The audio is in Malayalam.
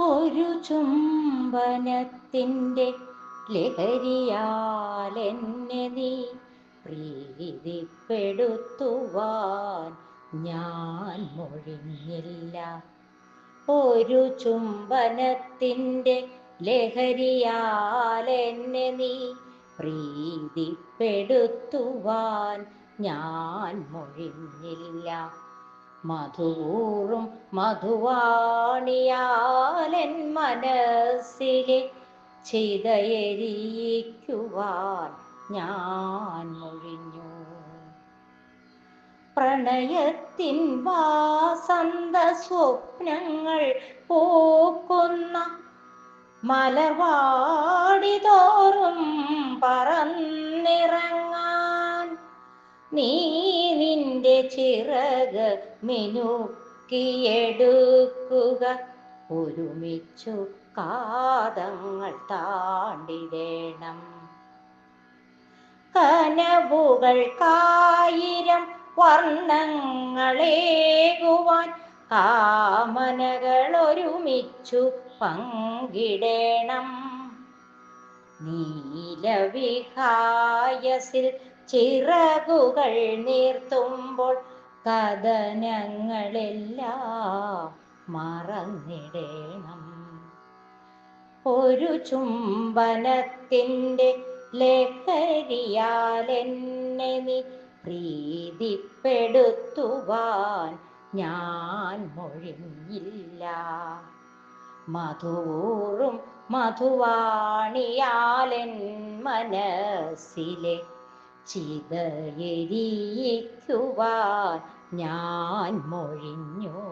ഒരു ചുംബനത്തിന്റെ ലഹരിയാലെന്നെ നീ പ്രീതിപ്പെടുത്തുവാൻ ഞാൻ മൊഴിഞ്ഞില്ല. ഒരു ചുംബനത്തിന്റെ ലഹരിയാലെന്നെ നീ പ്രീതിപ്പെടുത്തുവാൻ ഞാൻ മൊഴിഞ്ഞില്ല. മധുവൂറും മധുവാണിയാലൻ മനസ്സിലെ ചിതയെരിയിക്കുവാൻ ഞാൻ മൊഴിഞ്ഞു. പ്രണയത്തിൻ വാസന്ത സ്വപ്നങ്ങൾ പോക്കുന്ന മലവാടി തോറും പറന്നിറങ്ങാൻ നീ ചിറക് മിനുക്കിയെടുക്കുക. ഒരുമിച്ചു കാതങ്ങൾ താണ്ടിടേണം. കനവുകൾക്കായിരം വർണങ്ങളേകുവാൻ കാമനകൾ ഒരുമിച്ചു പങ്കിടേണം. നീലവിഹായസിൽ ചിറകുകൾ നീർത്തുമ്പോൾ കഥനങ്ങളെല്ലാം മറന്നിടേണം. ഒരു ചുംബനത്തിന്റെ ലഹരിയാലെന്നെ നീ പ്രീതിപ്പെടുത്തുവാൻ ഞാൻ മൊഴിഞ്ഞില്ല. മധുറും മധുവാണിയാലൻ മനസ്സിലെ ചിതയെരിയിക്കുവാൻ ഞാൻ മൊഴിഞ്ഞു